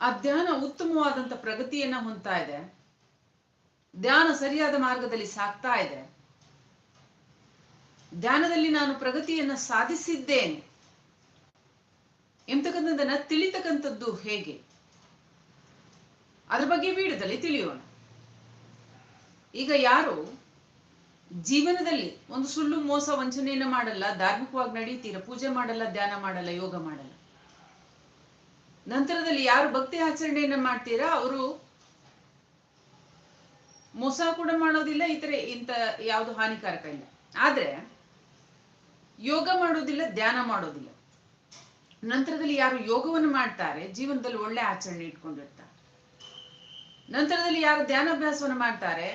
ಆ ಧ್ಯಾನ ಉತ್ತಮವಾದಂಥ ಪ್ರಗತಿಯನ್ನ ಹೊಂದ್ತಾ ಇದೆ. ಧ್ಯಾನ ಸರಿಯಾದ ಮಾರ್ಗದಲ್ಲಿ ಸಾಗ್ತಾ ಇದೆ. ಧ್ಯಾನದಲ್ಲಿ ನಾನು ಪ್ರಗತಿಯನ್ನ ಸಾಧಿಸಿದ್ದೇನೆ. ಎಂತಕ್ಕಂಥದ್ದನ್ನ ತಿಳಿತಕ್ಕಂಥದ್ದು ಹೇಗೆ? ಅದ್ರ ಬಗ್ಗೆ ಬೀಡದಲ್ಲಿ ತಿಳಿಯೋಣ. ಈಗ ಯಾರು ಜೀವನದಲ್ಲಿ ಒಂದು ಸುಳ್ಳು ಮೋಸ ವಂಚನೆಯನ್ನ ಮಾಡಲ್ಲ, ಧಾರ್ಮಿಕವಾಗಿ ನಡೀತೀರ ಪೂಜೆ ಮಾಡಲ್ಲ, ಧ್ಯಾನ ಮಾಡಲ್ಲ, ಯೋಗ ಮಾಡಲ್ಲ. ನಂತರದಲ್ಲಿ ಯಾರು ಭಕ್ತಿ ಆಚರಣೆಯನ್ನ ಮಾಡ್ತೀರಾ? ಅವರು ಮೋಸ ಕೂಡ ಮಾಡೋದಿಲ್ಲ ಇತರೆ ಇಂತ ಯಾವುದು ಹಾನಿಕಾರಕ ಇಲ್ಲ. ಆದ್ರೆ ಯೋಗ ಮಾಡೋದಿಲ್ಲ, ಧ್ಯಾನ ಮಾಡೋದಿಲ್ಲ. ನಂತರದಲ್ಲಿ ಯಾರು ಯೋಗವನ್ನು ಮಾಡ್ತಾರೆ, ಜೀವನದಲ್ಲಿ ಒಳ್ಳೆ ಆಚರಣೆ ಇಟ್ಕೊಂಡಿರ್ತಾರೆ. ನಂತರದಲ್ಲಿ ಯಾರು ಧ್ಯಾನಾಭ್ಯಾಸವನ್ನು ಮಾಡ್ತಾರೆ,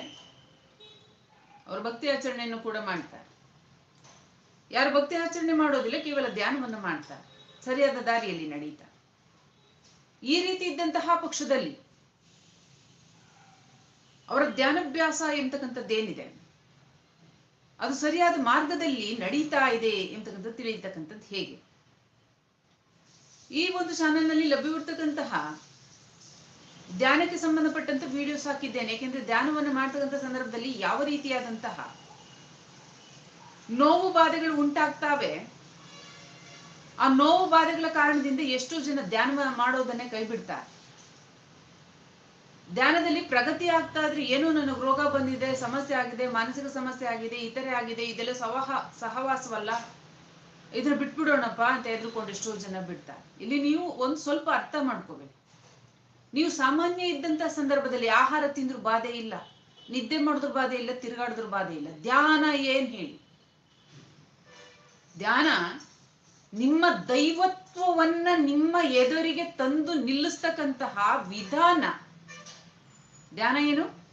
ಅವರು ಭಕ್ತಿ ಆಚರಣೆಯನ್ನು ಕೂಡ ಮಾಡ್ತಾರೆ. ಯಾರು ಭಕ್ತಿ ಆಚರಣೆ ಮಾಡೋದಿಲ್ಲ, ಕೇವಲ ಧ್ಯಾನವನ್ನು ಮಾಡ್ತಾರೆ. ಸರಿಯಾದ ದಾರಿಯಲ್ಲಿ ನಡೀತಾರೆ ಈ ರೀತಿ ಇದ್ದಂತಹ ಪಕ್ಷದಲ್ಲಿ ಅವರ ಧ್ಯಾನಾಭ್ಯಾಸ ಎಂತಕ್ಕಂಥದ್ದೇನಿದೆ ಅದು ಸರಿಯಾದ ಮಾರ್ಗದಲ್ಲಿ ನಡೀತಾ ಇದೆ ಎಂತಕ್ಕಂಥದ್ದು ತಿಳಿಯತಕ್ಕಂಥದ್ದು ಹೇಗೆ? ಈ ಒಂದು ಚಾನೆಲ್ನಲ್ಲಿ ಲಭ್ಯವಿರ್ತಕ್ಕಂತಹ ಧ್ಯಾನಕ್ಕೆ ಸಂಬಂಧಪಟ್ಟಂತ ವಿಡಿಯೋಸ್ ಹಾಕಿದ್ದೇನೆ. ಏಕೆಂದ್ರೆ ಧ್ಯಾನವನ್ನು ಮಾಡ್ತಕ್ಕಂಥ ಸಂದರ್ಭದಲ್ಲಿ ಯಾವ ರೀತಿಯಾದಂತಹ ನೋವು ಬಾಧೆಗಳು ಉಂಟಾಗ್ತಾವೆ ಆ ನೋವು ಬಾಧೆಗಳ ಕಾರಣದಿಂದ ಎಷ್ಟೋ ಜನ ಧ್ಯಾನ ಮಾಡೋದನ್ನೇ ಕೈ ಬಿಡ್ತಾರೆ ಧ್ಯಾನದಲ್ಲಿ ಪ್ರಗತಿ ಆಗ್ತಾ ಇದ್ರೆ ಏನು ನನಗೆ ರೋಗ ಬಂದಿದೆ, ಸಮಸ್ಯೆ ಆಗಿದೆ, ಮಾನಸಿಕ ಸಮಸ್ಯೆ ಆಗಿದೆ, ಇತರೆ ಆಗಿದೆ, ಇದೆಲ್ಲ ಸವಹ, ಸಹವಾಸವಲ್ಲ. ಇದ್ರ ಬಿಟ್ಬಿಡೋಣಪ್ಪ ಅಂತ ಎದ್ರುಕೊಂಡು ಎಷ್ಟೋ ಜನ ಬಿಡ್ತಾರೆ. ಇಲ್ಲಿ ನೀವು ಒಂದ್ ಸ್ವಲ್ಪ ಅರ್ಥ ಮಾಡ್ಕೋಬೇಕು ನೀವು ಸಾಮಾನ್ಯ ಇದ್ದಂತ ಸಂದರ್ಭದಲ್ಲಿ ಆಹಾರ ತಿಂದ್ರು ಬಾಧೆ ಇಲ್ಲ. ನಿದ್ದೆ ಮಾಡಿದ್ರು ಬಾಧೆ ಇಲ್ಲ, ತಿರುಗಾಡಿದ್ರು ಬಾಧೆ ಇಲ್ಲ. ಧ್ಯಾನ ಏನ್ ಹೇಳಿ? ಧ್ಯಾನ ನಿಮ್ಮ ದೈವತ್ವವನ್ನ ನಿಮ್ಮ ಎದುರಿಗೆ ತಂದು ನಿಲ್ಲಿಸ್ತಕ್ಕಂತಹ ವಿಧಾನ. ಧ್ಯಾನ ಏನು?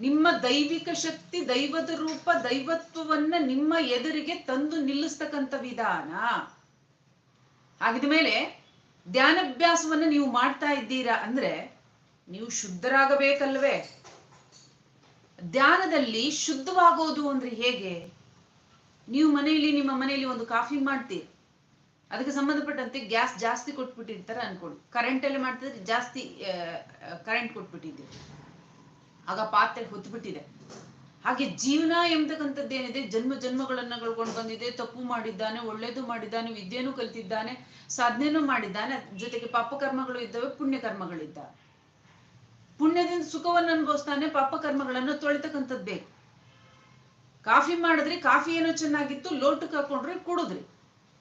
ನಿಮ್ಮ ದೈವಿಕ ಶಕ್ತಿ, ದೈವದ ರೂಪ, ದೈವತ್ವವನ್ನ ನಿಮ್ಮ ಎದುರಿಗೆ ತಂದು ನಿಲ್ಲಿಸ್ತಕ್ಕಂಥ ವಿಧಾನ. ಹಾಗಿದ ಮೇಲೆ ಧ್ಯಾನಾಭ್ಯಾಸವನ್ನ ನೀವು ಮಾಡ್ತಾ ಇದ್ದೀರಾ ಅಂದ್ರೆ ನೀವು ಶುದ್ಧರಾಗಬೇಕಲ್ವೇ? ಧ್ಯಾನದಲ್ಲಿ ಶುದ್ಧವಾಗೋದು ಅಂದ್ರೆ ಹೇಗೆ? ನೀವು ಮನೆಯಲ್ಲಿ, ನಿಮ್ಮ ಮನೆಯಲ್ಲಿ ಒಂದು ಕಾಫಿ ಮಾಡ್ತೀರಿ. ಅದಕ್ಕೆ ಸಂಬಂಧಪಟ್ಟಂತೆ ಗ್ಯಾಸ್ ಜಾಸ್ತಿ ಕೊಟ್ಬಿಟ್ಟಿರ್ತಾರೆ ಅನ್ಕೊಳ್ಳಿ. ಕರೆಂಟ್ ಅಲ್ಲಿ ಮಾಡ್ತಿದ್ರೆ ಜಾಸ್ತಿ ಕರೆಂಟ್ ಕೊಟ್ಬಿಟ್ಟಿದ್ದೀರಿ ಆಗ ಪಾತ್ರೆ ಹೊತ್ಬಿಟ್ಟಿದೆ. ಹಾಗೆ ಜೀವನ ಎಂಬತಕ್ಕಂಥದ್ದೇನಿದೆ ಜನ್ಮ ಜನ್ಮಗಳನ್ನ ಕಳ್ಕೊಂಡು ಬಂದಿದೆ. ತಪ್ಪು ಮಾಡಿದ್ದಾನೆ, ಒಳ್ಳೇದು ಮಾಡಿದ್ದಾನೆ, ವಿದ್ಯೆನೂ ಕಲಿತಿದ್ದಾನೆ, ಸಾಧನೆನೂ ಮಾಡಿದ್ದಾನೆ. ಜೊತೆಗೆ ಪಾಪ ಕರ್ಮಗಳು ಇದ್ದಾವೆ ಪುಣ್ಯ ಕರ್ಮಗಳು ಇದ್ದಾವೆ ಪುಣ್ಯದಿಂದ ಸುಖವನ್ನು ಅನುಭವಿಸ್ತಾನೆ ಪಾಪ ಕರ್ಮಗಳನ್ನು ತೊಳಿತಕ್ಕಂಥದ್ದು ಬೇಕು. ಕಾಫಿ ಮಾಡಿದ್ರೆ ಕಾಫಿ ಏನೋ ಚೆನ್ನಾಗಿತ್ತು, ಲೋಟಕ್ಕೆ ಹಾಕೊಂಡ್ರೆ ಕುಡಿದ್ರಿ.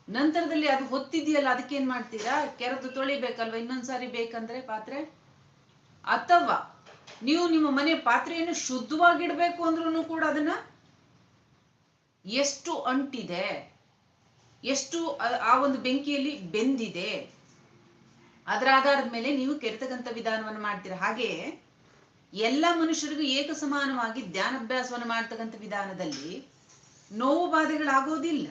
ನಂತರದಲ್ಲಿ ಅದು ಹೊತ್ತಿದೆಯಲ್ಲ ಅದಕ್ಕೆ ಏನ್ ಮಾಡ್ತೀರಾ? ಕೆರೆದು ತೊಳಿಬೇಕಲ್ವ? ಇನ್ನೊಂದ್ಸಾರಿ ಬೇಕಂದ್ರೆ ಪಾತ್ರೆ? ಅಥವಾ ನೀವು ನಿಮ್ಮ ಮನೆ ಪಾತ್ರೆಯನ್ನು ಶುದ್ಧವಾಗಿಡ್ಬೇಕು ಅಂದ್ರೂ ಕೂಡ ಅದನ್ನ ಎಷ್ಟು ಅಂಟಿದೆ, ಎಷ್ಟು ಆ- ಆ ಒಂದು ಬೆಂಕಿಯಲ್ಲಿ ಬೆಂದಿದೆ, ಅದರ ಆಧಾರದ ಮೇಲೆ ನೀವು ಕೆರೆತಕ್ಕಂಥ ವಿಧಾನವನ್ನು ಮಾಡ್ತೀರಾ? ಹಾಗೆ ಎಲ್ಲ ಮನುಷ್ಯರಿಗೂ ಏಕ ಸಮಾನವಾಗಿ ಧ್ಯಾನಾಭ್ಯಾಸವನ್ನು ಮಾಡ್ತಕ್ಕಂಥ ವಿಧಾನದಲ್ಲಿ ನೋವು ಬಾಧೆಗಳಾಗೋದಿಲ್ಲ.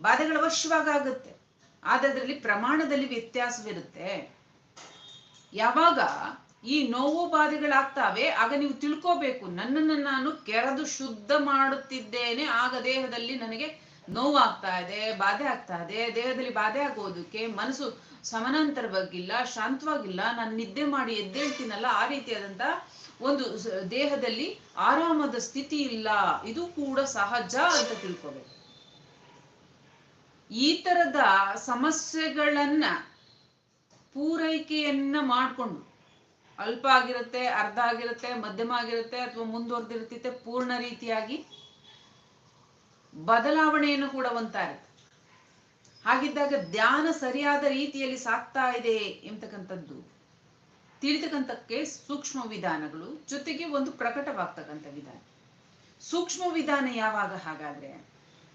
ಬಾಧೆಗಳು ಅವಶ್ಯವಾಗ ಆಗುತ್ತೆ. ಅದರಲ್ಲಿ ಪ್ರಮಾಣದಲ್ಲಿ ವ್ಯತ್ಯಾಸವಿರುತ್ತೆ. ಯಾವಾಗ ಈ ನೋವು ಬಾಧೆಗಳಾಗ್ತಾವೆ, ಆಗ ನೀವು ತಿಳ್ಕೋಬೇಕು. ನನ್ನನ್ನು ನಾನು ಕೆರೆದು ಶುದ್ಧ ಮಾಡುತ್ತಿದ್ದೇನೆ, ಆಗ ದೇಹದಲ್ಲಿ ನನಗೆ ನೋವಾಗ್ತಾ ಇದೆ, ಬಾಧೆ ಆಗ್ತಾ ಇದೆ. ದೇಹದಲ್ಲಿ ಬಾಧೆ ಆಗೋದಕ್ಕೆ ಮನಸ್ಸು ಸಮಾನಾಂತರವಾಗಿಲ್ಲ, ಶಾಂತವಾಗಿಲ್ಲ. ನಾನು ನಿದ್ದೆ ಮಾಡಿ ಎದ್ದೇಳ್ತೀನಲ್ಲ, ಆ ರೀತಿಯಾದಂತ ಒಂದು ದೇಹದಲ್ಲಿ ಆರಾಮದ ಸ್ಥಿತಿ ಇಲ್ಲ. ಇದು ಕೂಡ ಸಹಜ ಅಂತ ತಿಳ್ಕೋಬೇಕು. ಈ ತರದ ಸಮಸ್ಯೆಗಳನ್ನ ಪೂರೈಕೆಯನ್ನ ಮಾಡಿಕೊಂಡು, ಅಲ್ಪ ಆಗಿರುತ್ತೆ, ಅರ್ಧ ಆಗಿರುತ್ತೆ, ಮಧ್ಯಮ ಆಗಿರುತ್ತೆ ಅಥವಾ ಮುಂದುವರೆದಿರುತ್ತೆ ಪೂರ್ಣ ರೀತಿಯಾಗಿ ಬದಲಾವಣೆಯನ್ನು ಕೂಡ ಒಂತಾರೆ ಹಾಗಿದ್ದಾಗ ಧ್ಯಾನ ಸರಿಯಾದ ರೀತಿಯಲ್ಲಿ ಸಾಕ್ತಾ ಇದೆ ಎಂಬತಕ್ಕಂಥದ್ದು, ತಿಳಿತಕ್ಕಂಥಕ್ಕೆ ಸೂಕ್ಷ್ಮ ವಿಧಾನಗಳು ಜೊತೆಗೆ ಒಂದು ಪ್ರಕಟವಾಗ್ತಕ್ಕಂಥ ವಿಧಾನ. ಸೂಕ್ಷ್ಮ ವಿಧಾನ ಯಾವಾಗ ಹಾಗಾದ್ರೆ,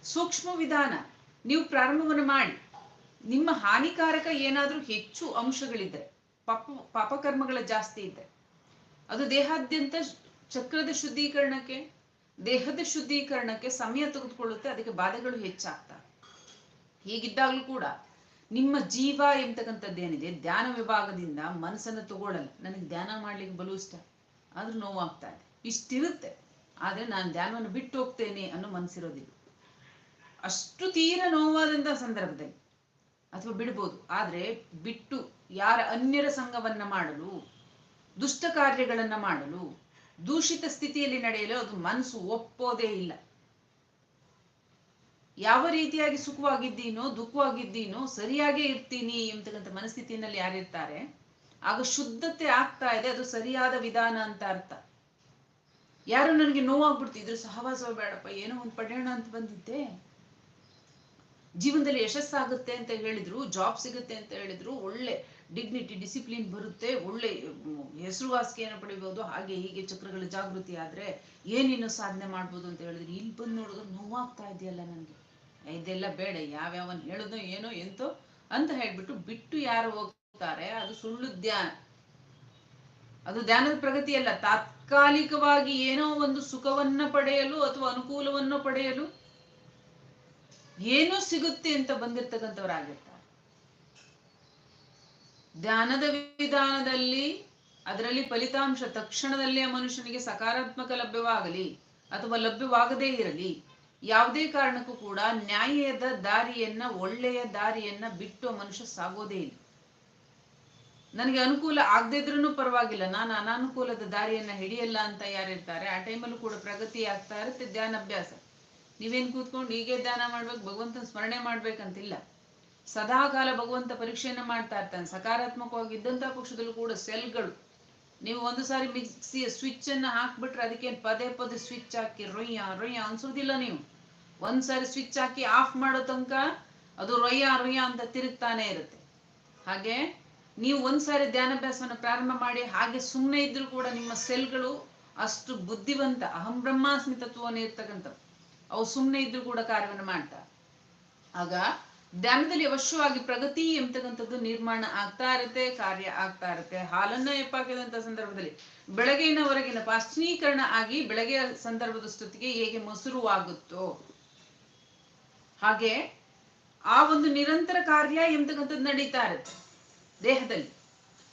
ಸೂಕ್ಷ್ಮ ವಿಧಾನ ನೀವು ಪ್ರಾರಂಭವನ್ನು ಮಾಡಿ. ನಿಮ್ಮ ಹಾನಿಕಾರಕ ಏನಾದರೂ ಹೆಚ್ಚು ಅಂಶಗಳಿದ್ರೆ, ಪಾಪ, ಪಾಪಕರ್ಮಗಳ ಜಾಸ್ತಿ ಇದ್ರೆ, ಅದು ದೇಹಾದ್ಯಂತ ಚಕ್ರದ ಶುದ್ಧೀಕರಣಕ್ಕೆ, ದೇಹದ ಶುದ್ಧೀಕರಣಕ್ಕೆ ಸಮಯ ತೆಗೆದುಕೊಳ್ಳುತ್ತೆ, ಅದಕ್ಕೆ ಬಾಧೆಗಳು ಹೆಚ್ಚಾಗ್ತವೆ. ಹೀಗಿದ್ದಾಗಲೂ ಕೂಡ ನಿಮ್ಮ ಜೀವ ಎಂಬತಕ್ಕಂಥದ್ದೇನಿದೆ ಧ್ಯಾನ ವಿಭಾಗದಿಂದ ಮನಸ್ಸನ್ನು ತಗೊಳ್ಳಲ್ಲ. ನನಗೆ ಧ್ಯಾನ ಮಾಡ್ಲಿಕ್ಕೆ ಬಲು ಇಷ್ಟ. ಆದ್ರೂ ನೋವಾಗ್ತಾ ಇದೆ. ಇಷ್ಟಿರುತ್ತೆ. ಆದ್ರೆ ನಾನು ಧ್ಯಾನವನ್ನು ಬಿಟ್ಟು ಹೋಗ್ತೇನೆ ಅನ್ನೋ ಮನಸ್ಸಿರೋದಿಲ್ಲ. ಅಷ್ಟು ತೀರ ನೋವಾದಂತಹ ಸಂದರ್ಭದಲ್ಲಿ ಅಥವಾ ಬಿಡ್ಬೋದು. ಆದ್ರೆ ಬಿಟ್ಟು ಯಾರ ಅನ್ಯರ ಸಂಘವನ್ನ ಮಾಡಲು, ದುಷ್ಟ ಕಾರ್ಯಗಳನ್ನ ಮಾಡಲು, ದೂಷಿತ ಸ್ಥಿತಿಯಲ್ಲಿ ನಡೆಯಲು ಅದು ಮನಸ್ಸು ಒಪ್ಪೋದೇ ಇಲ್ಲ. ಯಾವ ರೀತಿಯಾಗಿ ಸುಖವಾಗಿದ್ದೀನೋ, ದುಃಖವಾಗಿದ್ದೀನೋ, ಸರಿಯಾಗೇ ಇರ್ತೀನಿ ಎಂಬತಕ್ಕಂಥ ಮನಸ್ಥಿತಿನಲ್ಲಿ ಯಾರಿರ್ತಾರೆ ಆಗ ಶುದ್ಧತೆ ಆಗ್ತಾ ಇದೆ, ಅದು ಸರಿಯಾದ ವಿಧಾನ ಅಂತ ಅರ್ಥ. ಯಾರು ನನಗೆ ನೋವಾಗ್ಬಿಡ್ತಿದ್ರು ಸಹವಾಸ ಬೇಡಪ್ಪ, ಏನೋ ಒಂದು ಪಡೆಯೋಣ ಅಂತ ಬಂದಿದ್ದೆ. ಜೀವನದಲ್ಲಿ ಯಶಸ್ಸಾಗುತ್ತೆ ಅಂತ ಹೇಳಿದ್ರು ಜಾಬ್ ಸಿಗುತ್ತೆ ಅಂತ ಹೇಳಿದ್ರು, ಒಳ್ಳೆ ಡಿಗ್ನಿಟಿ ಡಿಸಿಪ್ಲಿನ್ ಬರುತ್ತೆ, ಒಳ್ಳೆ ಹೆಸರುವಾಸಿಕೆಯನ್ನು ಪಡಿಬಹುದು ಹಾಗೆ ಹೀಗೆ ಚಕ್ರಗಳ ಜಾಗೃತಿ ಆದ್ರೆ ಏನೇನು ಸಾಧನೆ ಮಾಡ್ಬೋದು ಅಂತ ಹೇಳಿದ್ರು. ಇಲ್ಲಿ ಬಂದು ನೋಡಿದ್ರೆ ನೋವಾಗ್ತಾ ಇದೆಯಲ್ಲ ನನಗೆ. ಇದೆಲ್ಲ ಬೇಡ, ಯಾವ್ಯಾವನ್ ಹೇಳೋದು ಏನೋ ಎಂತೋ ಅಂತ ಹೇಳ್ಬಿಟ್ಟು ಬಿಟ್ಟು ಯಾರು ಹೋಗ್ತಾರೆ, ಅದು ಸುಳ್ಳು ಧ್ಯಾನ. ಅದು ಧ್ಯಾನದ ಪ್ರಗತಿ ಅಲ್ಲ, ತಾತ್ಕಾಲಿಕವಾಗಿ ಏನೋ ಒಂದು ಸುಖವನ್ನ ಪಡೆಯಲು ಅಥವಾ ಅನುಕೂಲವನ್ನು ಪಡೆಯಲು ಏನೋ ಸಿಗುತ್ತೆ ಅಂತ ಬಂದಿರ್ತಕ್ಕಂಥವ್ರಾಗಿರ್ತಾರೆ. ಧ್ಯಾನದ ವಿಧಾನದಲ್ಲಿ, ಅದರಲ್ಲಿ ಫಲಿತಾಂಶ ತಕ್ಷಣದಲ್ಲೇ ಮನುಷ್ಯನಿಗೆ ಸಕಾರಾತ್ಮಕ ಲಭ್ಯವಾಗಲಿ ಅಥವಾ ಲಭ್ಯವಾಗದೇ ಇರಲಿ, ಯಾವುದೇ ಕಾರಣಕ್ಕೂ ಕೂಡ ನ್ಯಾಯದ ದಾರಿಯನ್ನ, ಒಳ್ಳೆಯ ದಾರಿಯನ್ನ ಬಿಟ್ಟು ಮನುಷ್ಯ ಸಾಗೋದೇ ಇಲ್ಲ. ನನಗೆ ಅನುಕೂಲ ಆಗದೇ ಇದ್ರೂ ಪರವಾಗಿಲ್ಲ. ನಾನು ಅನಾನುಕೂಲದ ದಾರಿಯನ್ನ ಹಿಡಿಯಲ್ಲ ಅಂತ ಯಾರಿರ್ತಾರೆ. ಆ ಟೈಮಲ್ಲೂ ಕೂಡ ಪ್ರಗತಿ ಆಗ್ತಾ ಇರುತ್ತೆ, ಧ್ಯಾನಾಭ್ಯಾಸ. ನೀವೇನ್ ಕೂತ್ಕೊಂಡು ಹೀಗೆ ದಾನ ಮಾಡ್ಬೇಕು, ಭಗವಂತನ ಸ್ಮರಣೆ ಮಾಡ್ಬೇಕಂತಿಲ್ಲ. ಸದಾ ಕಾಲ ಭಗವಂತ ಪರೀಕ್ಷೆಯನ್ನು ಮಾಡ್ತಾ ಇರ್ತಾನೆ. ಸಕಾರಾತ್ಮಕವಾಗಿ ಇದ್ದಂತ ಪಕ್ಷದಲ್ಲೂ ಕೂಡ ಸೆಲ್ಗಳು. ನೀವು ಒಂದು ಸಾರಿ ಮಿಕ್ಸಿಯ ಸ್ವಿಚ್ ಅನ್ನ ಹಾಕ್ಬಿಟ್ರೆ ಅದಕ್ಕೆ ಪದೇ ಪದೇ ಸ್ವಿಚ್ ಹಾಕಿ ರೊಯ್ಯ ರೊಯ್ಯ ಅನ್ಸೋದಿಲ್ಲ ನೀವು. ಒಂದ್ಸಾರಿ ಸ್ವಿಚ್ ಹಾಕಿ ಆಫ್ ಮಾಡೋ ತನಕ ಅದು ರೊಯ್ಯ ರೊಯ್ಯ ಅಂತ ತಿರುಗ್ತಾನೆ ಇರುತ್ತೆ. ಹಾಗೆ ನೀವು ಒಂದ್ಸಾರಿ ಧ್ಯಾನಾಭ್ಯಾಸವನ್ನು ಪ್ರಾರಂಭ ಮಾಡಿ, ಹಾಗೆ ಸುಮ್ಮನೆ ಇದ್ರೂ ಕೂಡ ನಿಮ್ಮ ಸೆಲ್ಗಳು ಅಷ್ಟು ಬುದ್ಧಿವಂತ, ಅಹಂ ಬ್ರಹ್ಮಾಸ್ಮಿ ತತ್ವವನ್ನು ಇರ್ತಕ್ಕಂಥವು. ಅವು ಸುಮ್ಮನೆ ಇದ್ರೂ ಕೂಡ ಕಾರ್ಯವನ್ನು ಮಾಡ್ತಾ ಆಗ ಧ್ಯಾನದಲ್ಲಿ ಅವಶ್ಯವಾಗಿ ಪ್ರಗತಿ ಎಂಬತಕ್ಕಂಥದ್ದು ನಿರ್ಮಾಣ ಆಗ್ತಾ ಇರುತ್ತೆ, ಕಾರ್ಯ ಆಗ್ತಾ ಇರುತ್ತೆ. ಹಾಲನ್ನ ಎಪ್ಪಾಕಿದಂತ ಸಂದರ್ಭದಲ್ಲಿ ಬೆಳಗಿನವರೆಗಿನ ಪಾಶ್ಚೀಕರಣ ಆಗಿ ಬೆಳಗ್ಗೆ ಸಂದರ್ಭದಷ್ಟೊತ್ತಿಗೆ ಹೇಗೆ ಮೊಸರು ಆಗುತ್ತೋ ಹಾಗೆ ಆ ಒಂದು ನಿರಂತರ ಕಾರ್ಯ ಎಂಬತಕ್ಕಂಥದ್ದು ನಡೀತಾ ಇರುತ್ತೆ ದೇಹದಲ್ಲಿ.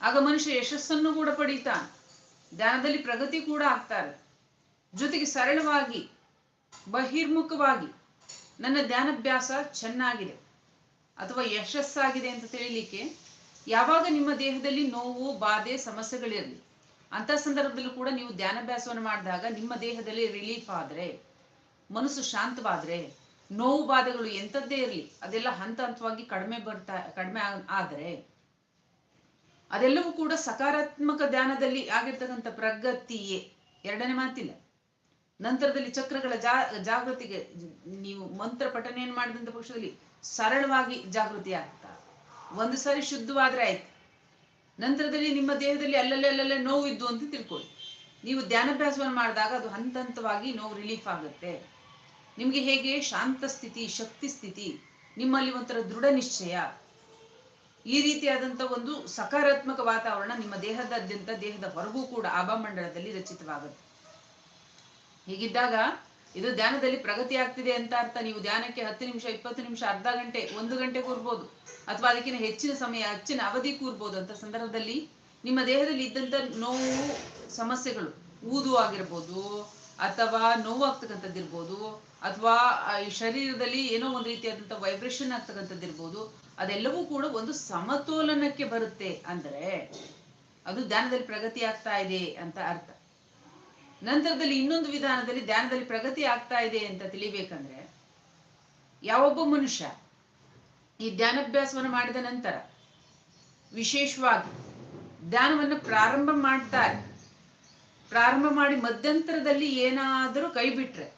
ಆಗ ಮನುಷ್ಯ ಯಶಸ್ಸನ್ನು ಕೂಡ ಪಡೀತಾನೆ. ಧ್ಯಾನದಲ್ಲಿ ಪ್ರಗತಿ ಕೂಡ ಆಗ್ತಾ ಇರುತ್ತೆ. ಜೊತೆಗೆ ಸರಳವಾಗಿ ಬಹಿರ್ಮುಖವಾಗಿ. ನನ್ನ ಧ್ಯಾನಾಭ್ಯಾಸ ಚೆನ್ನಾಗಿದೆ. ಅಥವಾ ಯಶಸ್ಸಾಗಿದೆ ಅಂತ ತಿಳಿಲಿಕ್ಕೆ ಯಾವಾಗ ನಿಮ್ಮ ದೇಹದಲ್ಲಿ ನೋವು, ಬಾಧೆ, ಸಮಸ್ಯೆಗಳಿರಲಿ ಅಂತ ಸಂದರ್ಭದಲ್ಲೂ ಕೂಡ ನೀವು ಧ್ಯಾನಾಭ್ಯಾಸವನ್ನು ಮಾಡಿದಾಗ ನಿಮ್ಮ ದೇಹದಲ್ಲಿ ರಿಲೀಫ್ ಆದ್ರೆ, ಮನಸ್ಸು ಶಾಂತವಾದ್ರೆ, ನೋವು, ಬಾಧೆಗಳು ಎಂಥದ್ದೇ ಇರಲಿ, ಅದೆಲ್ಲ ಹಂತ ಹಂತವಾಗಿ ಕಡಿಮೆ ಬರ್ತಾ, ಕಡಿಮೆ ಆದರೆ, ಅದೆಲ್ಲವೂ ಕೂಡ ಸಕಾರಾತ್ಮಕ ಧ್ಯಾನದಲ್ಲಿ ಆಗಿರ್ತಕ್ಕಂಥ ಪ್ರಗತಿಯೇ. ಎರಡನೇ ಮಾತಿಲ್ಲ. ನಂತರದಲ್ಲಿ ಚಕ್ರಗಳ ಜಾ, ಜಾಗೃತಿಗೆ ನೀವು ಮಂತ್ರ ಪಠನೆಯನ್ನು ಮಾಡಿದಂತ ಪಕ್ಷದಲ್ಲಿ ಸರಳವಾಗಿ ಜಾಗೃತಿ ಆಗ್ತಾ. ಒಂದು ಸಾರಿ ಶುದ್ಧವಾದ್ರೆ ಆಯ್ತು. ನಂತರದಲ್ಲಿ ನಿಮ್ಮ ದೇಹದಲ್ಲಿ ಅಲ್ಲಲ್ಲೇ ಅಲ್ಲಲ್ಲೇ ನೋವು ಇದ್ದು ಅಂತ ತಿಳ್ಕೊಳ್ಳಿ. ನೀವು ಧ್ಯಾನಾಭ್ಯಾಸವನ್ನು ಮಾಡಿದಾಗ ಅದು ಹಂತ ಹಂತವಾಗಿ ನೋವು ರಿಲೀಫ್ ಆಗುತ್ತೆ. ನಿಮಗೆ ಹೇಗೆ? ಶಾಂತ ಸ್ಥಿತಿ, ಶಕ್ತಿ ಸ್ಥಿತಿ, ನಿಮ್ಮಲ್ಲಿ ಒಂಥರ ದೃಢ ನಿಶ್ಚಯ. ಈ ರೀತಿಯಾದಂತ ಒಂದು ಸಕಾರಾತ್ಮಕ ವಾತಾವರಣ ನಿಮ್ಮ ದೇಹದಾದ್ಯಂತ ದೇಹದ ಹೊರಗೂ ಕೂಡ ಆಭಾಮಂಡಲದಲ್ಲಿ ರಚಿತವಾಗುತ್ತೆ. ಹೀಗಿದ್ದಾಗ ಇದು ಧ್ಯಾನದಲ್ಲಿ ಪ್ರಗತಿ ಆಗ್ತಿದೆ ಅಂತ ಅರ್ಥ. ನೀವು ಧ್ಯಾನಕ್ಕೆ ಹತ್ತು ನಿಮಿಷ, ಇಪ್ಪತ್ತು ನಿಮಿಷ, ಅರ್ಧ ಗಂಟೆ, ಒಂದು ಗಂಟೆ ಕೂರ್ಬೋದು. ಅಥವಾ ಅದಕ್ಕಿಂತ ಹೆಚ್ಚಿನ ಸಮಯ, ಹೆಚ್ಚಿನ ಅವಧಿ ಕೂರ್ಬೋದು ಅಂತ ಸಂದರ್ಭದಲ್ಲಿ ನಿಮ್ಮ ದೇಹದಲ್ಲಿ ಇದ್ದಂತ ನೋವು, ಸಮಸ್ಯೆಗಳು ಊದು ಆಗಿರ್ಬೋದು, ಅಥವಾ ನೋವಾಗ್ತಕ್ಕಂಥದ್ದಿರ್ಬೋದು, ಅಥವಾ ಈ ಶರೀರದಲ್ಲಿ ಏನೋ ಒಂದು ರೀತಿಯಾದಂಥ ವೈಬ್ರೇಷನ್ ಆಗ್ತಕ್ಕಂಥದ್ದಿರ್ಬೋದು, ಅದೆಲ್ಲವೂ ಕೂಡ ಒಂದು ಸಮತೋಲನಕ್ಕೆ ಬರುತ್ತೆ. ಅಂದ್ರೆ ಅದು ಧ್ಯಾನದಲ್ಲಿ ಪ್ರಗತಿ ಆಗ್ತಾ ಇದೆ ಅಂತ ಅರ್ಥ. ನಂತರದಲ್ಲಿ ಇನ್ನೊಂದು ವಿಧಾನದಲ್ಲಿ ಧ್ಯಾನದಲ್ಲಿ ಪ್ರಗತಿ ಆಗ್ತಾ ಇದೆ ಅಂತ ತಿಳಿಬೇಕಂದ್ರೆ, ಯಾವೊಬ್ಬ ಮನುಷ್ಯ ಈ ಧ್ಯಾನಾಭ್ಯಾಸವನ್ನು ಮಾಡಿದ ನಂತರ ವಿಶೇಷವಾಗಿ ಧ್ಯಾನವನ್ನು ಪ್ರಾರಂಭ ಮಾಡ್ತಾರೆ, ಪ್ರಾರಂಭ ಮಾಡಿ ಮಧ್ಯಂತರದಲ್ಲಿ ಏನಾದರೂ ಕೈ ಬಿಟ್ರೆ,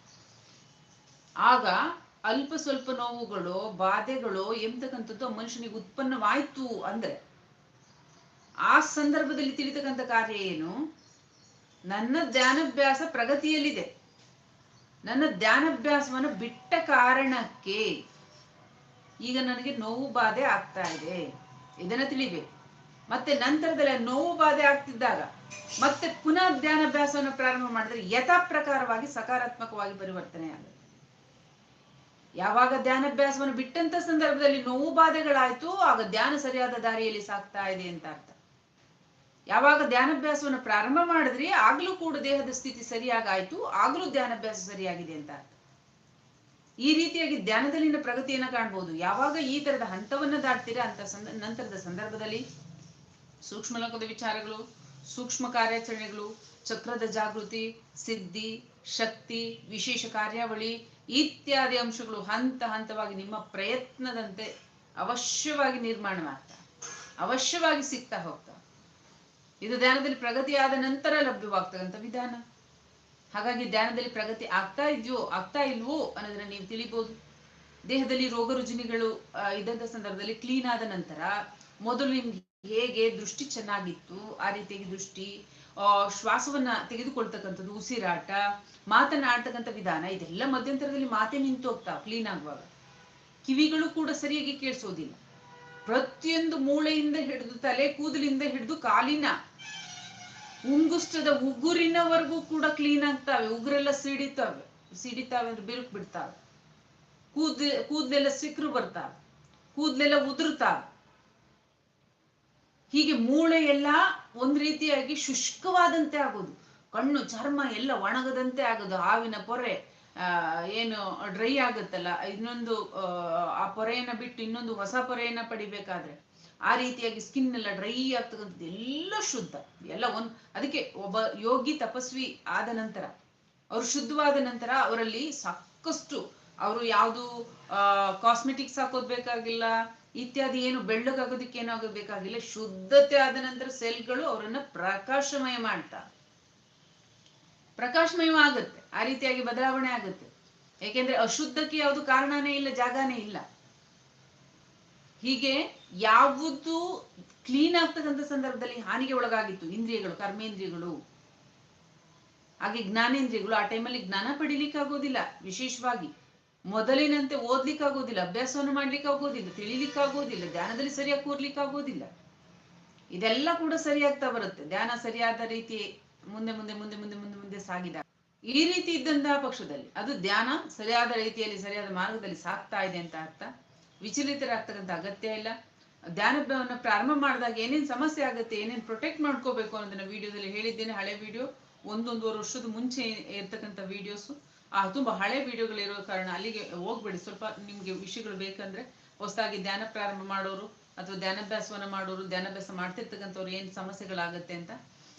ಆಗ ಅಲ್ಪ ಸ್ವಲ್ಪ ನೋವುಗಳು ಬಾಧೆಗಳು ಎಂಬತಕ್ಕಂಥದ್ದು ಮನುಷ್ಯನಿಗೆ ಉತ್ಪನ್ನವಾಯ್ತು ಅಂದ್ರೆ, ಆ ಸಂದರ್ಭದಲ್ಲಿ ತಿಳಿತಕ್ಕಂಥ ಕಾರ್ಯ ಏನು? ನನ್ನ ಧ್ಯಾನಭ್ಯಾಸ ಪ್ರಗತಿಯಲ್ಲಿದೆ. ನನ್ನ ಧ್ಯಾನಭ್ಯಾಸವನ್ನು ಬಿಟ್ಟ ಕಾರಣಕ್ಕೆ ಈಗ ನನಗೆ ನೋವು ಬಾಧೆ ಆಗ್ತಾ ಇದೆ. ಇದನ್ನ ತಿಳಿಬೇಕು. ಮತ್ತೆ ನಂತರದಲ್ಲಿ ನೋವು ಬಾಧೆ ಆಗ್ತಿದ್ದಾಗ ಮತ್ತೆ ಪುನಃ ಧ್ಯಾನಾಭ್ಯಾಸವನ್ನು ಪ್ರಾರಂಭ ಮಾಡಿದ್ರೆ ಯಥಾ ಪ್ರಕಾರವಾಗಿ ಸಕಾರಾತ್ಮಕವಾಗಿ ಪರಿವರ್ತನೆ ಆಗುತ್ತೆ. ಯಾವಾಗ ಧ್ಯಾನಭ್ಯಾಸವನ್ನು ಬಿಟ್ಟಂತ ಸಂದರ್ಭದಲ್ಲಿ ನೋವು ಬಾಧೆಗಳಾಯ್ತು, ಆಗ ಧ್ಯಾನ ಸರಿಯಾದ ದಾರಿಯಲ್ಲಿ ಸಾಗ್ತಾ ಇದೆ ಅಂತ ಅರ್ಥ. ಯಾವಾಗ ಧ್ಯಾನಾಭ್ಯಾಸವನ್ನು ಪ್ರಾರಂಭ ಮಾಡಿದ್ರಿ, ಆಗ್ಲೂ ಕೂಡ ದೇಹದ ಸ್ಥಿತಿ ಸರಿಯಾಗಾಯ್ತು, ಆಗ್ಲೂ ಧ್ಯಾನಾಭ್ಯಾಸ ಸರಿಯಾಗಿದೆ ಅಂತ ಈ ರೀತಿಯಾಗಿ ಧ್ಯಾನದಲ್ಲಿನ ಪ್ರಗತಿಯನ್ನ ಕಾಣ್ಬೋದು. ಯಾವಾಗ ಈ ತರದ ಹಂತವನ್ನ ದಾಟ್ತೀರಾ ಅಂತ ಸಂದ, ನಂತರದ ಸಂದರ್ಭದಲ್ಲಿ ಸೂಕ್ಷ್ಮ ಲೋಕದ ವಿಚಾರಗಳು, ಸೂಕ್ಷ್ಮ ಕಾರ್ಯಾಚರಣೆಗಳು, ಚಕ್ರದ ಜಾಗೃತಿ, ಸಿದ್ಧಿ, ಶಕ್ತಿ, ವಿಶೇಷ ಕಾರ್ಯಾವಳಿ ಇತ್ಯಾದಿ ಅಂಶಗಳು ಹಂತ ಹಂತವಾಗಿ ನಿಮ್ಮ ಪ್ರಯತ್ನದಂತೆ ಅವಶ್ಯವಾಗಿ ನಿರ್ಮಾಣವಾಗ್ತಾ ಅವಶ್ಯವಾಗಿ ಸಿಗ್ತಾ ಹೋಗ್ತಾ. ಇದು ಧ್ಯಾನದಲ್ಲಿ ಪ್ರಗತಿ ಆದ ನಂತರ ಲಭ್ಯವಾಗ್ತಕ್ಕಂಥ ವಿಧಾನ. ಹಾಗಾಗಿ ಧ್ಯಾನದಲ್ಲಿ ಪ್ರಗತಿ ಆಗ್ತಾ ಇದೆಯೋ, ಆಗ್ತಾ ಇಲ್ವೋ ಅನ್ನೋದನ್ನ ನೀವು ತಿಳಿಬಹುದು ದೇಹದಲ್ಲಿ ರೋಗ ರುಜಿನಿಗಳು ಇದ್ದಂಥ ಸಂದರ್ಭದಲ್ಲಿ ಕ್ಲೀನ್ ಆದ ನಂತರ ಮೊದಲು ನಿಮ್ಗೆ ಹೇಗೆ ದೃಷ್ಟಿ ಚೆನ್ನಾಗಿತ್ತು, ಆ ರೀತಿಯಾಗಿ ದೃಷ್ಟಿ ಶ್ವಾಸವನ್ನ ತೆಗೆದುಕೊಳ್ತಕ್ಕಂಥದ್ದು, ಉಸಿರಾಟ, ಮಾತನಾಡ್ತಕ್ಕಂಥ ವಿಧಾನ, ಇದೆಲ್ಲ ಮಧ್ಯಂತರದಲ್ಲಿ ಮಾತೆ ನಿಂತು ಹೋಗ್ತಾವ ಕ್ಲೀನ್ ಆಗುವಾಗ. ಕಿವಿಗಳು ಕೂಡ ಸರಿಯಾಗಿ ಕೇಳಿಸೋದಿಲ್ಲ. ಪ್ರತಿಯೊಂದು ಮೂಳೆಯಿಂದ ಹಿಡಿದು ತಲೆ ಕೂದಲಿಂದ ಹಿಡಿದು ಕಾಲಿನ ಉಂಗುಷ್ಟದ ಉಗುರಿನವರೆಗೂ ಕೂಡ ಕ್ಲೀನ್ ಆಗ್ತಾವೆ. ಉಗುರೆಲ್ಲ ಸಿಡಿತಾವೆ. ಸಿಡಿತಾವೆ ಅಂದ್ರೆ ಬಿರುಕು ಬಿಡ್ತಾವೆ. ಕೂದ್, ಕೂದಲೆಲ್ಲ ಸಿಕ್ಕರು ಬರ್ತಾವೆ. ಕೂದಲೆಲ್ಲ ಉದುರ್ತಾವೆ. ಹೀಗೆ ಮೂಳೆ ಎಲ್ಲ ಒಂದ್ ರೀತಿಯಾಗಿ ಶುಷ್ಕವಾದಂತೆ ಆಗೋದು. ಕಣ್ಣು ಚರ್ಮ ಎಲ್ಲ ಒಣಗದಂತೆ ಆಗೋದು. ಹಾವಿನ ಪೊರೆ ಏನು ಡ್ರೈ ಆಗುತ್ತಲ್ಲ ಇನ್ನೊಂದು ಆ, ಪೊರೆಯನ್ನು ಬಿಟ್ಟು ಇನ್ನೊಂದು ಹೊಸ ಪೊರೆಯನ್ನ ಪಡಿಬೇಕಾದ್ರೆ ಆ ರೀತಿಯಾಗಿ ಸ್ಕಿನ್ ಎಲ್ಲ ಡ್ರೈ ಆಗ್ತಕ್ಕಂಥದ್ದು ಎಲ್ಲ ಶುದ್ಧ. ಎಲ್ಲ ಒಂದು ಅದಕ್ಕೆ ಒಬ್ಬ ಯೋಗಿ ತಪಸ್ವಿ ಆದ ನಂತರ ಅವರು ಶುದ್ಧವಾದ ನಂತರ ಅವರಲ್ಲಿ ಸಾಕಷ್ಟು ಅವರು ಯಾವುದು ಕಾಸ್ಮೆಟಿಕ್ಸ್ ಹಾಕೋದ್ ಬೇಕಾಗಿಲ್ಲ ಇತ್ಯಾದಿ ಏನು ಬೆಳ್ಳಗಾಗೋದಕ್ಕೆ ಏನೂ ಆಗೋದ್ ಬೇಕಾಗಿಲ್ಲ ಶುದ್ಧತೆ ಆದ ನಂತರ ಸೆಲ್ಗಳು ಅವರನ್ನ ಪ್ರಕಾಶಮಯ ಮಾಡ್ತಾ. ಪ್ರಕಾಶಮಯವಾಗುತ್ತೆ. ಆ ರೀತಿಯಾಗಿ ಬದಲಾವಣೆ ಆಗುತ್ತೆ. ಯಾಕೆಂದ್ರೆ ಅಶುದ್ಧಕ್ಕೆ ಯಾವುದು ಕಾರಣನೇ ಇಲ್ಲ, ಜಾಗನೇ ಇಲ್ಲ. ಹೀಗೆ ಯಾವುದು ಕ್ಲೀನ್ ಆಗ್ತಕ್ಕಂಥ ಸಂದರ್ಭದಲ್ಲಿ ಹಾನಿಗೆ ಒಳಗಾಗಿತ್ತು. ಇಂದ್ರಿಯಗಳು, ಕರ್ಮೇಂದ್ರಿಯಗಳು, ಹಾಗೆ ಜ್ಞಾನೇಂದ್ರಿಯಗಳು, ಆ ಟೈಮಲ್ಲಿ ಜ್ಞಾನ ಪಡಿಲಿಕ್ಕಾಗೋದಿಲ್ಲ ವಿಶೇಷವಾಗಿ. ಮೊದಲಿನಂತೆ ಓದ್ಲಿಕ್ಕೆ ಆಗೋದಿಲ್ಲ, ಅಭ್ಯಾಸವನ್ನು ಮಾಡ್ಲಿಕ್ಕೆ ಆಗೋದಿಲ್ಲ, ತಿಳಿಲಿಕ್ಕೆ ಆಗೋದಿಲ್ಲ, ಧ್ಯಾನದಲ್ಲಿ ಸರಿಯಾಗಿ ಕೂರ್ಲಿಕ್ಕೆ ಆಗೋದಿಲ್ಲ. ಇದೆಲ್ಲ ಕೂಡ ಸರಿಯಾಗ್ತಾ ಬರುತ್ತೆ. ಧ್ಯಾನ ಸರಿಯಾದ ರೀತಿ ಮುಂದೆ ಮುಂದೆ ಮುಂದೆ ಮುಂದೆ ಮುಂದೆ ಮುಂದೆ ಸಾಗಿದ ಈ ರೀತಿ ಇದ್ದಂತಹ ಪಕ್ಷದಲ್ಲಿ ಅದು ಧ್ಯಾನ ಸರಿಯಾದ ರೀತಿಯಲ್ಲಿ, ಸರಿಯಾದ ಮಾರ್ಗದಲ್ಲಿ ಸಾಗ್ತಾ ಇದೆ ಅಂತ ಅರ್ಥ. ವಿಚಲಿತರಾಗ್ತಕ್ಕಂಥ ಅಗತ್ಯ ಇಲ್ಲ. ಧ್ಯಾನವನ್ನು ಪ್ರಾರಂಭ ಮಾಡಿದಾಗ ಏನೇನು ಸಮಸ್ಯೆ ಆಗುತ್ತೆ, ಏನೇನು ಪ್ರೊಟೆಕ್ಟ್ ಮಾಡ್ಕೋಬೇಕು ಅನ್ನೋದನ್ನ ವಿಡಿಯೋದಲ್ಲಿ ಹೇಳಿದ್ದೇನೆ. ಹಳೆ ವಿಡಿಯೋ, ಒಂದೊಂದುವರೆ ವರ್ಷದ ಮುಂಚೆ ಇರ್ತಕ್ಕಂಥ ವಿಡಿಯೋಸ್. ಆ, ತುಂಬಾ ಹಳೆ ವಿಡಿಯೋಗಳಿರೋ ಕಾರಣ ಅಲ್ಲಿಗೆ ಹೋಗ್ಬೇಡಿ. ಸ್ವಲ್ಪ ನಿಮ್ಗೆ ವಿಷಯಗಳು ಬೇಕಂದ್ರೆ ಹೊಸದಾಗಿ ಧ್ಯಾನ ಪ್ರಾರಂಭ ಮಾಡೋರು ಅಥವಾ ಧ್ಯಾನಾಭ್ಯಾಸವನ್ನ ಮಾಡೋರು, ಧ್ಯಾನಾಭ್ಯಾಸ ಮಾಡ್ತಿರ್ತಕ್ಕಂಥವ್ರು ಏನ್ ಸಮಸ್ಯೆಗಳಾಗತ್ತೆ ಅಂತ.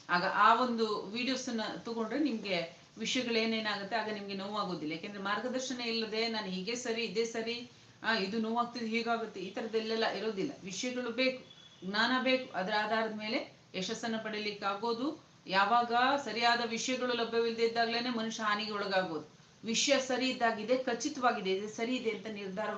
ಆಗ ಆ ಒಂದು ವಿಡಿಯೋಸ್ನ ತಗೊಂಡ್ರೆ ನಿಮ್ಗೆ ವಿಷಯಗಳು ಏನೇನಾಗುತ್ತೆ ಆಗ ನಿಮ್ಗೆ ನೋವಾಗೋದಿಲ್ಲ. ಯಾಕೆಂದ್ರೆ ಮಾರ್ಗದರ್ಶನ ಇಲ್ಲದೆ ನಾನು ಹೀಗೆ ಸರಿ, ಇದೇ ಸರಿ, ಆ, ಇದು ನೋವಾಗ್ತಿದೆ, ಹೀಗಾಗುತ್ತೆ, ಈ ತರದಲ್ಲೆಲ್ಲ ಇರೋದಿಲ್ಲ. ವಿಷಯಗಳು ಬೇಕು, ಜ್ಞಾನ ಬೇಕು, ಅದರ ಆಧಾರದ ಮೇಲೆ ಯಶಸ್ಸನ್ನ ಪಡೀಲಿಕ್ಕೆ ಆಗೋದು ಯಾವಾಗ ಸರಿಯಾದ ವಿಷಯಗಳು ಲಭ್ಯವಿಲ್ಲದೆ ಇದ್ದಾಗ್ಲೇನೆ ಮನುಷ್ಯ ಹಾನಿಗೆ ಒಳಗಾಗೋದು ವಿಷಯ ಸರಿ ಇದ್ದಾಗಿದೆ ಖಚಿತವಾಗಿದೆ, ಇದು ಸರಿ ಇದೆ ಅಂತ ನಿರ್ಧಾರ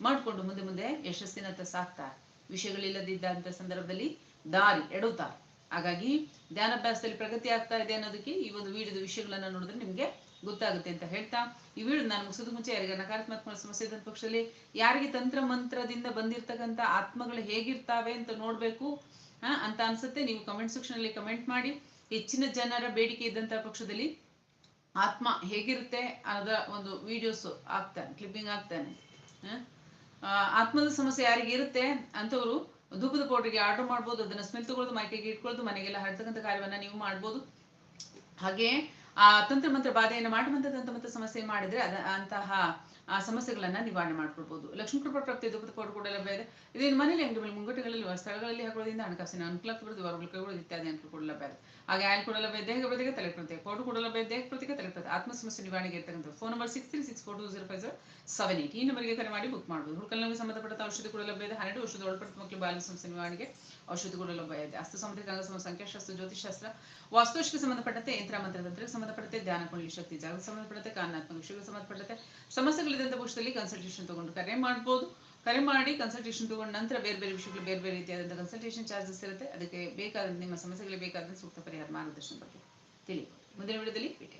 ಮಾಡ್ಕೊಂಡು ಮುಂದೆ ಮುಂದೆ ಯಶಸ್ಸಿನತ್ತ ಸಾಕ್ತಾರೆ ವಿಷಯಗಳಿಲ್ಲದಿದ್ದಂತ ಸಂದರ್ಭದಲ್ಲಿ ದಾರಿ ಎಡುತ್ತಾರೆ ಹಾಗಾಗಿ ಧ್ಯಾನಾಭ್ಯಾಸದಲ್ಲಿ ಪ್ರಗತಿ ಆಗ್ತಾ ಇದೆ ಅನ್ನೋದಕ್ಕೆ ಈ ಒಂದು ವಿಡಿಯೋದ ವಿಷಯಗಳನ್ನ ನೋಡಿದ್ರೆ ನಿಮ್ಗೆ ಗೊತ್ತಾಗುತ್ತೆ ಅಂತ ಹೇಳ್ತಾ ಈ ವಿಡಿಯೋ ನಾನು ಮುಗಿಸೋದು ಮುಂಚೆ ಯಾರಿಗೆ ನಕಾರಾತ್ಮಕ ಸಮಸ್ಯೆ ಇದ್ದ ಪಕ್ಷದಲ್ಲಿ ಯಾರಿಗೆ ತಂತ್ರ ಮಂತ್ರದಿಂದ ಬಂದಿರತಕ್ಕಂತ ಆತ್ಮಗಳು ಹೇಗಿರ್ತಾವೆ ಅಂತ ನೋಡ್ಬೇಕು ಅಂತ ಅನ್ಸುತ್ತೆ. ನೀವು ಕಮೆಂಟ್ ಸೆಕ್ಷನ್ ಅಲ್ಲಿ ಕಮೆಂಟ್ ಮಾಡಿ. ಹೆಚ್ಚಿನ ಜನರ ಬೇಡಿಕೆ ಇದ್ದಂತ ಪಕ್ಷದಲ್ಲಿ ಆತ್ಮ ಹೇಗಿರುತ್ತೆ ಅನ್ನೋದ ಒಂದು ವಿಡಿಯೋಸ್ ಆಗ್ತಾನೆ ಕ್ಲಿಪ್ಪಿಂಗ್ ಆಗ್ತಾನೆ ಆತ್ಮದ ಸಮಸ್ಯೆ ಯಾರಿಗಿರುತ್ತೆ ಅಂತವರು ಧೂಪದ ಪೌಡರ್ಗೆ ಆರ್ಡರ್ ಮಾಡ್ಬೋದು, ಅದನ್ನ ಸ್ಮೆಲ್ ತಗೊಳ್ಳೋದು ಮೈಕೆಗೆ ಇಟ್ಕೊಳ್ಳೋದು ಮನೆಗೆಲ್ಲ ಹರಡ್ತಕ್ಕಂಥ ಕಾರ್ಯವನ್ನ ನೀವು ಮಾಡ್ಬೋದು. ಹಾಗೆ ಆ ತಂತ್ರ ಮಂತ್ರ ಬಾಧೆಯನ್ನು ಮಾಡುವಂತ ತಂತ್ರ ಮಂತ್ರ ಸಮಸ್ಯೆ ಮಾಡಿದ್ರೆ ಅದ ಅಂತಹ ಆ ಸಮಸ್ಯೆಗಳನ್ನ ನಿವಾರಣೆ ಮಾಡ್ಕೊಳ್ಬಹುದು ಲಕ್ಷ್ಮೀ ಕೃಪಾ ಪ್ರಾಪ್ತಿ ದುಃಖದ ಕೂಡ ಲಭ್ಯ ಇದೆ. ಮನೇಲಿ ಅಂಗಡಿಗಳಲ್ಲಿ ಮುಂಗಟ್ಟುಗಳಲ್ಲಿ ಸ್ಥಳಗಳಲ್ಲಿ ಹಾಕೊಳ್ಳೋದ್ರಿಂದ ಹಣಕಾಸಿನ ಅನುಕೂಲ ಕೈಗೊಳ್ಳೋದು ಇತ್ಯಾದಿ ಅನುಕೂಲ ಕೂಡ ಲಭ್ಯ ಇದೆ. ಹಾಗೆ ಆಯಿಲ್ ಕೂಡ ಲಭ್ಯ ದೇಹ ಪ್ರತಿಗೆ ತಲೆ ಪ್ರತಿ ಪೌಡರ್ ಕೂಡ ಲಭ್ಯ ದೇಹ ಪ್ರತಿಗೆ ತಲೆ ಪ್ರತಿ ಆತ್ಮ ಸಮಸ್ಯೆ ನಿವಾರಣೆಗೆ ಇರ್ತಕ್ಕಂಥ phone number six three six four two zero five zero seven eight ಈ ನಂಬರ್ಗೆ ಕರೆ ಮಾಡಿ ಬುಕ್ ಮಾಡಬಹುದು ಹುಡುಕಲ್ನಲ್ಲಿ ಸಂಬಂಧಪಟ್ಟ ಔಷಧಿ ಕೂಡ ಲಭ್ಯ ಇದೆ. ಹನ್ನೆರಡು ಔಷಧ ಒಳಪಟ್ಟ ಮಕ್ಕಳು ಬಾಲ್ಯ ಸಮಸ್ಯೆ ನಿವಾರಣೆಗೆ ಔಷಧಿ ಕೂಡ ಲಭ್ಯ ಇದೆ. ಅಸ್ತು ಸಮುದ್ರಿಕ ಅಂಗ ಸಂಖ್ಯಾಶಾಸ್ತ್ರ ಜ್ಯೋತಿಷಾಸ್ತ್ರ ವಾಸ್ತುಶಿಗೆ ಸಂಬಂಧಪಟ್ಟಂತೆ, ಯಂತ್ರ, ಮಂತ್ರ ತಂತ್ರಕ್ಕೆ ಸಂಬಂಧಪಟ್ಟಂತೆ, ಧ್ಯಾನ, ಕುಂಡಲಿ, ಶಕ್ತಿ ಜಾಗಕ್ಕೆ ಸಂಬಂಧಪಟ್ಟಂತೆ, ಕಾರಣಾತ್ಮಕ ವಿಷಯಕ್ಕೆ ಸಂಬಂಧಪಟ್ಟಂತೆ ಸಮಸ್ಯೆಗಳಿದ್ದಂಥ ಪಕ್ಷದಲ್ಲಿ ಕನ್ಸಲ್ಟೇಷನ್ ತಗೊಂಡು ಕರೆ ಮಾಡ್ಬೋದು. ಕರೆ ಮಾಡಿ ಕನ್ಸಲ್ಟೇಷನ್ ತಗೊಂಡ ನಂತರ ಬೇರೆ ಬೇರೆ ವಿಷಯಗಳು, ಬೇರೆ ಬೇರೆ ರೀತಿಯಾದಂಥ ಕನ್ಸಲ್ಟೇಷನ್ ಚಾರ್ಜಸ್ ಇರುತ್ತೆ. ಅದಕ್ಕೆ ಬೇಕಾದ, ನಿಮ್ಮ ಸಮಸ್ಯೆಗಳಿಗೆ ಬೇಕಾದ ಸೂಕ್ತ ಪರಿಹಾರ ಮಾರ್ಗದರ್ಶನ ಬಗ್ಗೆ ತಿಳಿ ಮುಂದಿನ ವಿಡಿಯೋದಲ್ಲಿ ಭೇಟಿ